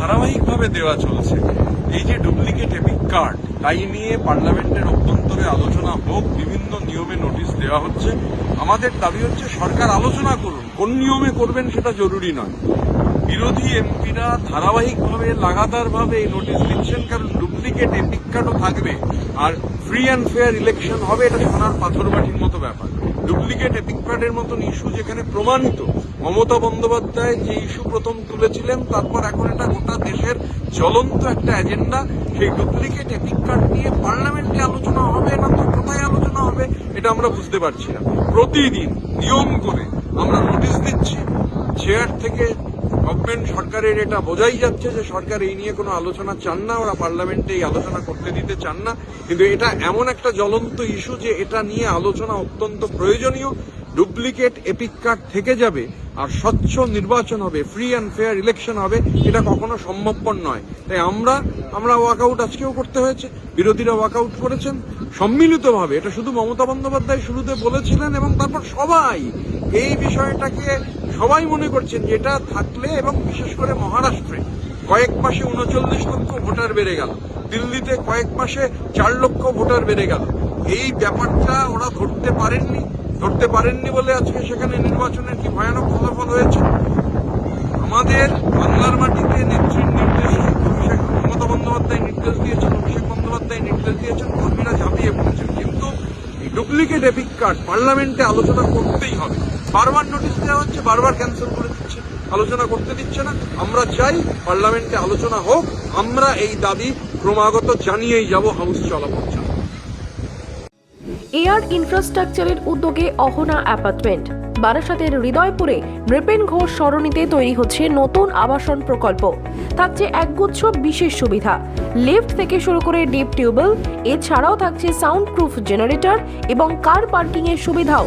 ধারাবাহিকভাবে দেওয়া চলছে। এই যে ডুপ্লিকেট এপিক কার্ড তাই নিয়ে পার্লামেন্টের অভ্যন্তরে আলোচনা হোক, বিভিন্ন নিয়মে নোটিশ দেওয়া হচ্ছে। আমাদের দাবি হচ্ছে সরকার আলোচনা করুন, কোন নিয়মে করবেন সেটা জরুরি নয়। বিরোধী এমপিরা ধারাবাহিকভাবে লাগাতারভাবে এই নোটিশ দিচ্ছেন, কারণ ডুপ্লিকেট এপিক কার্ডও থাকবে, আর ফ্রি অ্যান্ড ফেয়ার ইলেকশন হবে, এটা সোনার পাথরবাটির মতো ব্যাপার। ডুপ্লিকেট এপিক কার্ডের মতন ইস্যু যেখানে প্রমাণিত মমতা বন্দ্যোপাধ্যায় যে ইস্যু প্রথম তুলেছিলেন, তারপর এখন এটা গোটা দেশের জ্বলন্ত একটা এজেন্ডা সেই ডুপ্লিকেট এপিক কার্ড নিয়ে পার্লামেন্টে আলোচনা হবে না তো কোথায় আলোচনা হবে, এটা আমরা বুঝতে পারছি না। প্রতিদিন নিয়ম করে আমরা নোটিশ দিচ্ছি চেয়ার থেকে গভর্নমেন্ট সরকারের এটা বোঝাই যাচ্ছে যে সরকার এই নিয়ে কোনো আলোচনা চান না, ওরা পার্লামেন্টে এই আলোচনা করতে দিতে চান না। কিন্তু এটা এমন একটা জ্বলন্ত ইস্যু যে এটা নিয়ে আলোচনা অত্যন্ত প্রয়োজনীয়। ডুপ্লিকেট এপিক কার্ড থেকে যাবে আর স্বচ্ছ নির্বাচন হবে ফ্রি অ্যান্ড ফেয়ার ইলেকশন হবে, এটা কখনো সম্ভবপর নয়। তাই আমরা আমরা ওয়াকআউট আজকেও করতে হয়েছে, বিরোধীরা ওয়াকআউট করেছেন। সম্মিলিতভাবে, এটা শুধু মমতা বন্দ্যোপাধ্যায় শুরুতে বলেছিলেন এবং তারপর সবাই এই বিষয়টাকে সবাই মনে করছেন যে এটা থাকলে এবং বিশেষ করে মহারাষ্ট্রে কয়েক মাসে উনচল্লিশ লক্ষ ভোটার বেড়ে গেল। দিল্লিতে কয়েক মাসে চার লক্ষ ভোটার বেড়ে গেল। এই ব্যাপারটা ওরা ধরতে পারেননি ধরতে পারেননি বলে আজকে সেখানে নির্বাচনের কি ভয়ানক ফলাফল হয়েছে? আমাদের বাংলার মাটিতে নেত্রীর নির্দেশ, অভিষেক মমতা বন্দ্যোপাধ্যায় নির্দেশ দিয়েছেন, অভিষেক বন্দ্যোপাধ্যায় নির্দেশ দিয়েছেন, কর্মীরা ঝাঁপিয়ে পড়েছেন। কিন্তু ডুপ্লিকেট এপিক কার্ড পার্লামেন্টে আলোচনা করতেই হবে। বারবার নোটিশ দেওয়া হচ্ছে, বারবার ক্যান্সেল করে দিচ্ছে, আলোচনা করতে দিচ্ছে না। আমরা চাই পার্লামেন্টে আলোচনা হোক, আমরা এই দাবি ক্রমাগত জানিয়েই যাব হাউস চলাপথ এয়ার ইনফ্রাস্ট্রাকচারের উদ্যোগে অহনা অ্যাপার্টমেন্ট বারাসাতের হৃদয়পুরে নৃপেন ঘোষ সরণিতে তৈরি হচ্ছে নতুন আবাসন প্রকল্প। থাকছে একগুচ্ছ বিশেষ সুবিধা। লিফট থেকে শুরু করে ডিপ টিউবওয়েল, এছাড়াও থাকছে সাউন্ড প্রুফ জেনারেটর এবং কার পার্কিংয়ের সুবিধাও।